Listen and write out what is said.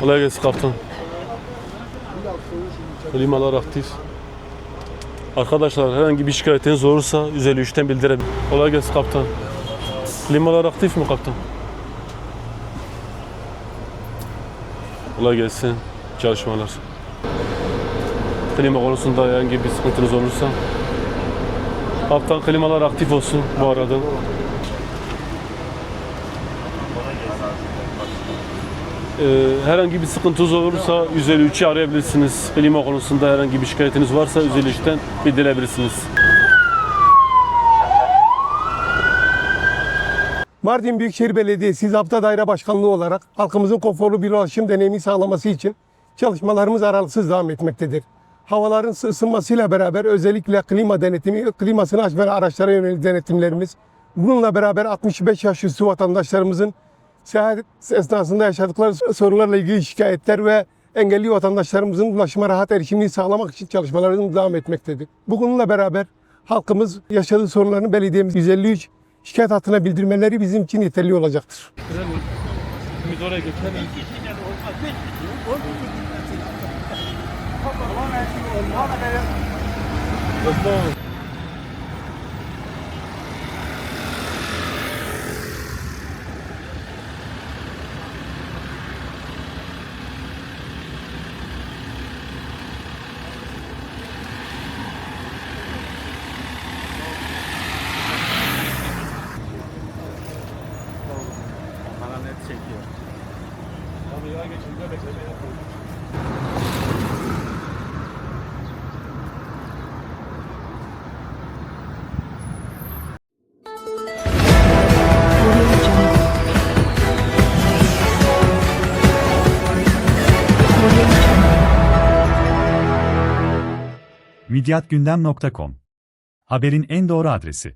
Kolay gelsin kaptan. Klimalar aktif. Arkadaşlar herhangi bir şikayetiniz olursa 153'ten bildirebilir. Kolay gelsin kaptan. Klimalar aktif mi kaptan? Kolay gelsin. Çalışmalar. Klima konusunda herhangi bir sıkıntınız olursa Kaptan klimalar aktif olsun bu arada. Ee, herhangi bir sıkıntınız olursa 153'ü arayabilirsiniz. Klima konusunda herhangi bir şikayetiniz varsa 153'ten bildirebilirsiniz. Mardin Büyükşehir Belediyesi Zabıta Daire Başkanlığı olarak halkımızın konforlu bir ulaşım deneyimi sağlaması için çalışmalarımız aralıksız devam etmektedir. Havaların ısınmasıyla beraber özellikle klima denetimi, klimasını açmayan araçlara yönelik denetimlerimiz, bununla beraber 65 yaş üstü vatandaşlarımızın seyahat esnasında yaşadıkları sorunlarla ilgili şikayetler ve engelli vatandaşlarımızın ulaşıma rahat erişimini sağlamak için çalışmalarımız devam etmektedir. Bununla beraber halkımız yaşadığı sorunlarını belediyemiz 153 şikayet hattına bildirmeleri bizim için yeterli olacaktır. midyatgündem.com Haberin en doğru adresi.